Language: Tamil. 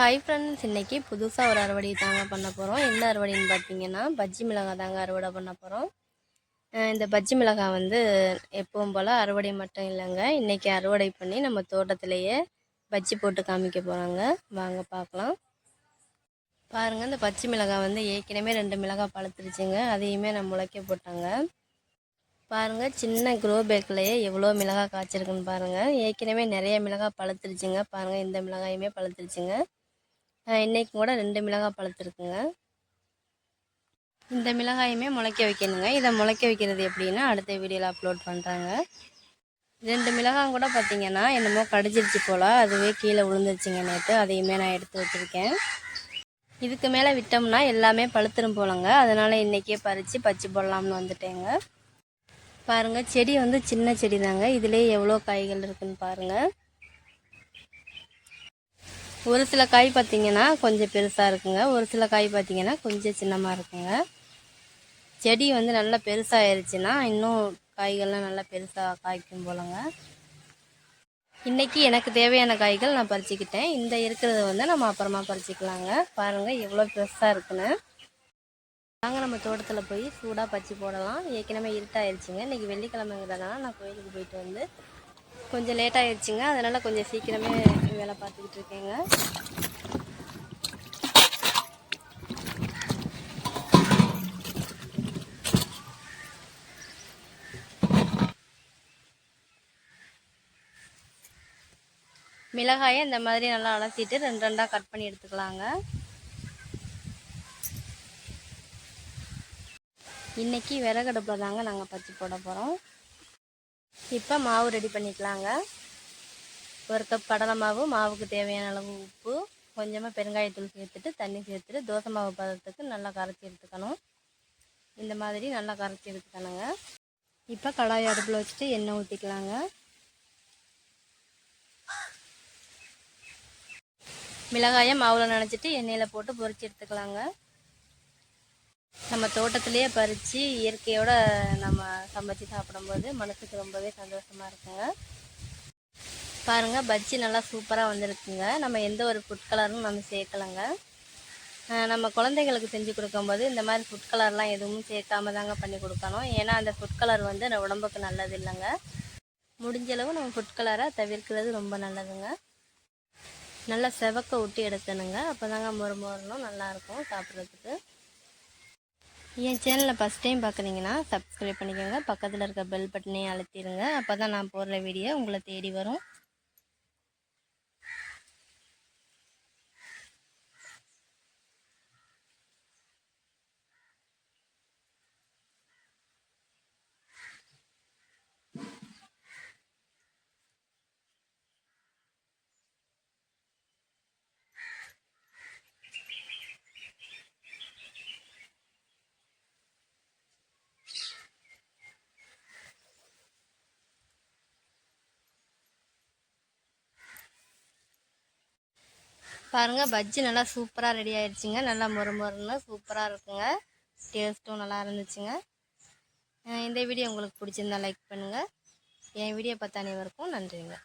ஹாய் ஃப்ரெண்ட்ஸ் இன்றைக்கி புதுசாக ஒரு அறுவடை தாங்க பண்ண போகிறோம் என்ன அறுவடைன்னு பார்த்தீங்கன்னா பஜ்ஜி மிளகாய் தாங்க அறுவடை பண்ண போகிறோம் இந்த பஜ்ஜி மிளகாய் வந்து எப்பவும் போல் அறுவடை மட்டும் இல்லைங்க. இன்றைக்கி அறுவடை பண்ணி நம்ம தோட்டத்திலேயே பஜ்ஜி போட்டு காமிக்க போகிறாங்க வாங்க பார்க்கலாம். பாருங்கள் இந்த பச்சை மிளகாய் வந்து ஏற்கனவே ரெண்டு மிளகாய் பழுத்துருச்சுங்க. அதையுமே நான் முளைக்க போட்டாங்க. பாருங்கள் சின்ன க்ரோ பேக்கிலேயே எவ்வளோ மிளகாய் காய்ச்சிருக்குன்னு பாருங்கள் ஏற்கனவே நிறைய மிளகாய் பழுத்துருச்சுங்க. பாருங்கள் இந்த மிளகாயுமே பழுத்துருச்சுங்க. இன்றைக்கும் கூட ரெண்டு மிளகாய் பழுத்துருக்குங்க இந்த மிளகாயுமே முளைக்க வைக்கணுங்க. இதை முளைக்க வைக்கிறது எப்படின்னா அடுத்த வீடியோவில் அப்லோட் பண்ணுறாங்க ரெண்டு மிளகாய் கூட பார்த்திங்கன்னா என்னமோ கடிச்சிருச்சு போல். அதுவே கீழே விழுந்துருச்சுங்க நேற்று அதையுமே நான் எடுத்து வச்சுருக்கேன். இதுக்கு மேலே விட்டோம்னா எல்லாமே பழுத்துரும் போலங்க. அதனால் இன்றைக்கே பறித்து பச்சை போடலாம்னு வந்துட்டேங்க. பாருங்கள் செடி வந்து சின்ன செடி தாங்க இதிலே எவ்வளோ காய்கள் இருக்குதுன்னு பாருங்கள் ஒரு சில காய் பார்த்திங்கன்னா கொஞ்சம் பெருசாக இருக்குங்க. ஒரு சில காய் பார்த்திங்கன்னா கொஞ்சம் சின்னமாக இருக்குங்க. செடி வந்து நல்லா பெருசாகிருச்சுன்னா இன்னும் காய்கள்லாம் நல்லா பெருசாக காய்க்கும் போலங்க. இன்றைக்கி எனக்கு தேவையான காய்கள் நான் பறிச்சுக்கிட்டேன். இந்த இருக்கிறத வந்து நம்ம அப்புறமா பறிச்சிக்கலாங்க. பாருங்கள் எவ்வளோ பெருசாக இருக்குன்னு. வாங்க நம்ம தோட்டத்தில் போய் சூடாக பச்சி போடலாம். ஏற்கனவே இருட்டாயிருச்சுங்க. இன்றைக்கி வெள்ளிக்கிழமைங்கிறதுனால நான் கோயிலுக்கு போயிட்டு வந்து கொஞ்சம் லேட் ஆயிடுச்சுங்க. அதனால் கொஞ்சம் சீக்கிரமே வேலை பார்த்துக்கிட்டு இருக்கேங்க. மிளகாயை இந்த மாதிரி நல்லா அலசிட்டு ரெண்டு ரெண்டாக கட் பண்ணி எடுத்துக்கலாங்க. இன்றைக்கி விறகடுப்பில் தாங்க நாங்கள் பச்சி போட போகிறோம் இப்போ மாவு ரெடி பண்ணிக்கலாங்க. ஒரு கப் கடலை மாவு மாவுக்கு தேவையான அளவு உப்பு கொஞ்சமாக பெருங்காயத்தூள் சேர்த்துட்டு தண்ணி சேர்த்துட்டு தோசை மாவு பதத்துக்கு நல்லா கரைச்சி எடுத்துக்கணும். இந்த மாதிரி நல்லா கரைச்சி எடுத்துக்கணுங்க. இப்போ கடாய் அடுப்பில் வச்சுட்டு எண்ணெய் ஊற்றிக்கலாங்க மிளகாயை மாவில் நினச்சிட்டு எண்ணெயில் போட்டு பொறிச்சு எடுத்துக்கலாங்க. நம்ம தோட்டத்திலேயே பறித்து இயற்கையோட நம்ம சமைச்சு சாப்பிடும்போது மனசுக்கு ரொம்பவே சந்தோஷமாக இருக்குங்க பாருங்கள் பஜ்ஜி நல்லா சூப்பராக வந்திருக்குங்க. நம்ம எந்த ஒரு ஃபுட் கலரும் நம்ம சேர்க்கலைங்க. நம்ம குழந்தைங்களுக்கு செஞ்சு கொடுக்கும்போது இந்த மாதிரி ஃபுட் கலர்லாம் எதுவும் சேர்க்காம தாங்க பண்ணி கொடுக்கணும். ஏன்னா அந்த ஃபுட் கலர் வந்து உடம்புக்கு நல்லது இல்லைங்க. முடிஞ்சளவு நம்ம ஃபுட் கலரை தவிர்க்கிறது ரொம்ப நல்லதுங்க. நல்லா செவக்க விட்டு எடுக்கணுங்க. அப்போ தாங்க மொறு முறணும் நல்லாயிருக்கும் சாப்பிட்றதுக்கு. என் சேனலை ஃபஸ்ட் டைம் பார்க்குறீங்கன்னா சப்ஸ்கிரைப் பண்ணிக்கோங்க. பக்கத்தில் இருக்க பெல் பட்டனையும் அழுத்திடுங்க. அப்போ தான் நான் போடுற வீடியோ உங்களை தேடி வரும். பாருங்கள் பஜ்ஜி நல்லா சூப்பராக ரெடி ஆயிடுச்சுங்க. நல்லா மொறு மொறுன்னு சூப்பராக இருக்குங்க. டேஸ்ட்டும் நல்லா இருந்துச்சுங்க. இந்த வீடியோ உங்களுக்கு பிடிச்சிருந்தா லைக் பண்ணுங்கள் என் வீடியோ பார்த்த அனைவருக்கும் நன்றிங்க.